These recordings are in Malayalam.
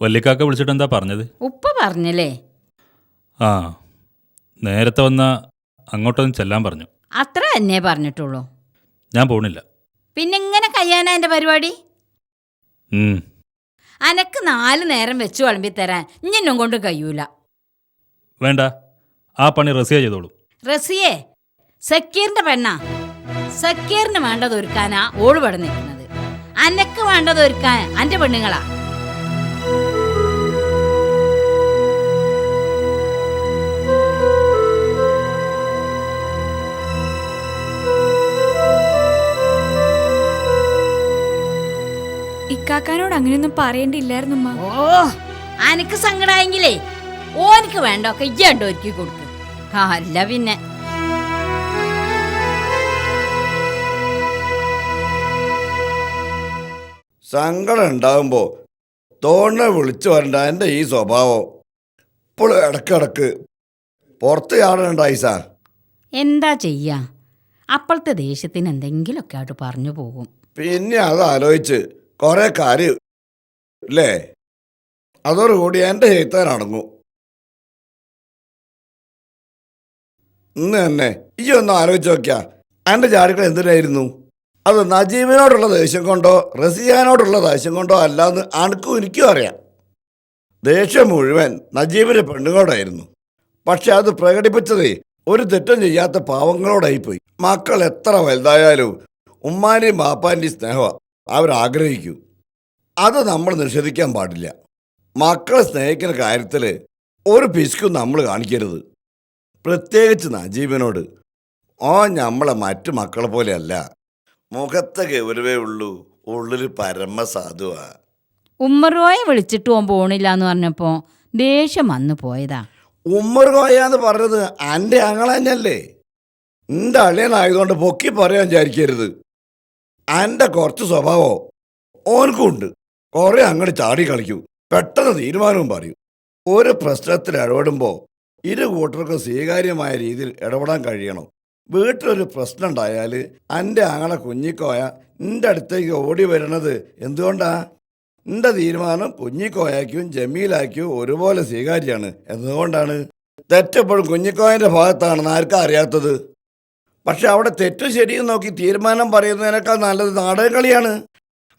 വല്യക്കാക്ക വിളിച്ചിട്ട് എന്താ പറഞ്ഞത്? ഉപ്പ പറഞ്ഞല്ലേ? ആ നേരത്തെ വന്ന അങ്ങോട്ടൊന്നും ചെല്ലാൻ പറഞ്ഞു. അത്ര തന്നെ പറഞ്ഞിട്ടുള്ളൂ. ഞാൻ പോണില്ല. പിന്നെ ഇങ്ങനെ കഴിയാനാ എന്റെ പരിപാടി? ഉം, അനക്ക് നാല് നേരം വെച്ച് വിളമ്പി തരാൻ ഇഞ്ഞെന്നും കൊണ്ട് കഴിയൂല. വേണ്ട ആ പണി റസിയ ചെയ്തോളൂ. റസിയേ സക്കീറിന്റെ പെണ്ണാ. സക്കീറിന് വേണ്ടത് ഒരുക്കാനാ ഓൾ ഇവിടെ നിൽക്കുന്നത്. അനക്ക് വേണ്ടത് ഒരുക്കാൻ അന്റെ പെണ്ണുങ്ങളാ. ഇക്കാക്കാനോട് അങ്ങനെയൊന്നും പറയണ്ടില്ലായിരുന്നു ഓ അനക്ക് സങ്കടായെങ്കിലേ ഓനിക്ക് വേണ്ട ഒക്കെ ഇയ്യണ്ട് ഒരുക്കി കൊടുക്ക് അല്ല പിന്നെ. സങ്കടം ഉണ്ടാകുമ്പോൾ തോണ്ണെ വിളിച്ചു വരണ്ട എന്റെ ഈ സ്വഭാവം. ഇപ്പോൾ ഇടക്കിടക്ക് പുറത്ത് ചാടണ്ടായി സാർ. എന്താ ചെയ്യാ? അപ്പോഴത്തെ ദേഷ്യത്തിന് എന്തെങ്കിലുമൊക്കെ ആയിട്ട് പറഞ്ഞു പോകും. പിന്നെ അത് ആലോചിച്ച് കുറേ കാര്യം അല്ലേ അതോടുകൂടി എന്റെ എഴുത്താൻ അടങ്ങും ഇന്ന് തന്നെ ഈ ഒന്ന് ആലോചിച്ച് നോക്കിയാ എന്റെ ചാടികൾ എന്തിനായിരുന്നു? അത് നജീബിനോടുള്ള ദേഷ്യം കൊണ്ടോ റസിയാനോടുള്ള ദേഷ്യം കൊണ്ടോ അല്ലാന്ന് അനക്കും എനിക്കും അറിയാം. ദേഷ്യം മുഴുവൻ നജീബിന്റെ പെണ്ണുങ്ങളോടായിരുന്നു പക്ഷെ അത് പ്രകടിപ്പിച്ചതേ ഒരു തെറ്റും ചെയ്യാത്ത പാവങ്ങളോടായിപ്പോയി. മക്കൾ എത്ര വലുതായാലും ഉമ്മാന്റെയും ബാപ്പാന്റെയും സ്നേഹം അവരാഗ്രഹിക്കൂ. അത് നമ്മൾ നിഷേധിക്കാൻ പാടില്ല. മക്കളെ സ്നേഹിക്കുന്ന കാര്യത്തിൽ ഒരു പിശുക്കും നമ്മൾ കാണിക്കരുത്. പ്രത്യേകിച്ച് നജീബിനോട്. ഓ നമ്മളെ മറ്റു മക്കളെ പോലെയല്ല. മുഖത്തെ ഗൗരവേ ഉള്ളൂ. ഉള്ളിൽ പരമസാധുവാ. ഉമ്മറോയെ വിളിച്ചിട്ട് ഓൻ പോണില്ല എന്ന് പറഞ്ഞപ്പോ ദേഷ്യം വന്നു പോയതാ. എന്ന് പറഞ്ഞത് എന്റെ അങ്ങളെ തന്നെയല്ലേ എന്റെ അളിയനായതുകൊണ്ട് പൊക്കി പറയാൻ വിചാരിക്കരുത്. എന്റെ കുറച്ച് സ്വഭാവമോ ഓനക്കും ഉണ്ട് അങ്ങട് അങ്ങോട്ട് ചാടി കളിക്കൂ. പെട്ടെന്ന് തീരുമാനവും പറയൂ. ഒരു പ്രശ്നത്തിൽ ഇടപെടുമ്പോൾ ഇരു കൂട്ടർക്കും സ്വീകാര്യമായ രീതിയിൽ ഇടപെടാൻ കഴിയണം. വീട്ടിലൊരു പ്രശ്നം ഉണ്ടായാൽ എന്റെ ആങ്ങളെ കുഞ്ഞിക്കോയ എന്റെ അടുത്തേക്ക് ഓടി വരണത് എന്തുകൊണ്ടാ? എന്റെ തീരുമാനം കുഞ്ഞിക്കോയാക്കും ജമീലാക്കും ഒരുപോലെ സ്വീകാര്യമാണ്. എന്തുകൊണ്ടാണ്? തെറ്റെപ്പോഴും കുഞ്ഞിക്കോയന്റെ ഭാഗത്താണെന്ന് ആർക്കും അറിയാത്തത്? പക്ഷെ അവിടെ തെറ്റും ശരിയും നോക്കി തീരുമാനം പറയുന്നതിനേക്കാൾ നല്ലത് നാടകം കളിയാണ്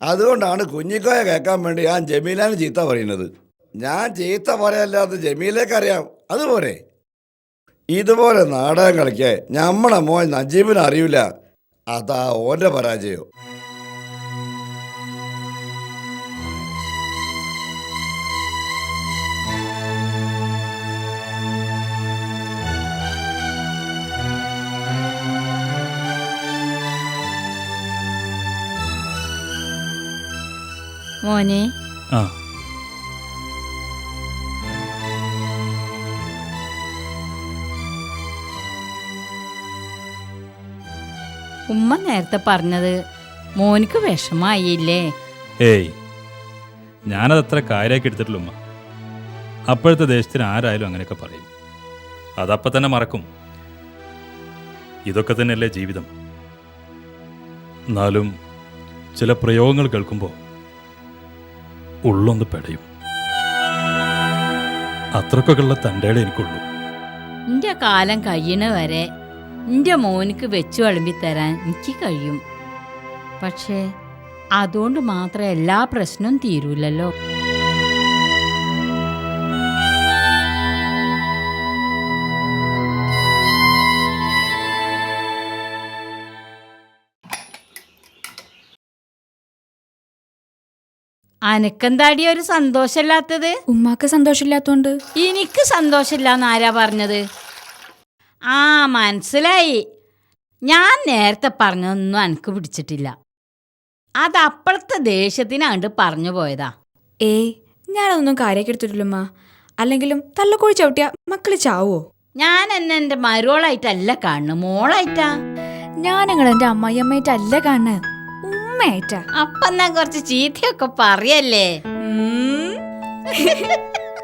അതുകൊണ്ടാണ് കുഞ്ഞിക്കോയ കേൾക്കാൻ വേണ്ടി ഞാൻ ജമീലാന് ചീത്ത പറയുന്നത്. ഞാൻ ചീത്ത പറയല്ലാതെ ജമീലേക്കറിയാം അതുപോലെ. ഇതുപോലെ നാടകം കളിക്കാൻ നമ്മളെ മോൻ നജീബിന് അറിയില്ല അതാ ഓന്റെ പരാജയം. മോനെ. ആ. ഉമ്മ നേരത്തെ പറഞ്ഞത് മോനിക്ക് വിഷമായില്ലേ? ഏയ്. ഞാനത് അത്ര കാര്യമാക്കി എടുത്തിട്ടില്ല ഉമ്മ. അപ്പോഴത്തെ ദേശത്തിന് ആരായാലും അങ്ങനെയൊക്കെ പറയും. അതപ്പം തന്നെ മറക്കും. ഇതൊക്കെ തന്നെയല്ലേ ജീവിതം. എന്നാലും ചില പ്രയോഗങ്ങൾ കേൾക്കുമ്പോൾ ഉള്ളൊന്ന് പെടയും. അത്രക്കൊക്കെയുള്ള തന്റെ എനിക്കുള്ളൂ. നിന്റെ കാലം കഴിയണ വരെ നിന്റെ മോനിക്ക് വെച്ചു വിളമ്പി തരാൻ എനിക്ക് കഴിയും. പക്ഷേ അതുകൊണ്ട് മാത്രം എല്ലാ പ്രശ്നവും തീരൂലല്ലോ. അനക്കെന്താടി ഒരു സന്തോഷമില്ലാത്തത്? ഉമ്മാക്ക് സന്തോഷമില്ലാത്തോണ്ട്. എനിക്ക് സന്തോഷമില്ലാന്ന് ആരാ പറഞ്ഞത്? ആ മനസ്സിലായി. ഞാൻ നേരത്തെ പറഞ്ഞതൊന്നും എനിക്ക് പിടിച്ചിട്ടില്ല. അത് അപ്പോഴത്തെ ദേഷ്യത്തിനാണ്ട് പറഞ്ഞു പോയതാ. ഏയ് ഞാനതൊന്നും കാര്യമൊക്കെ എടുത്തിട്ടില്ല ഉമ്മ. അല്ലെങ്കിലും തള്ളക്കോഴി ചവിട്ടിയ മക്കൾ ചാവോ ഞാൻ എന്നെ എന്റെ മരുവളായിട്ടല്ല കാണുന്നു. മോളായിട്ടാ? ഞാൻ നിങ്ങൾ എന്റെ അമ്മായിയമ്മയായിട്ടല്ല കാണുന്നത് ഉമ്മയായിട്ടാ അപ്പന്നാ കുറച്ച് ചീത്തയൊക്കെ പറയല്ലേ.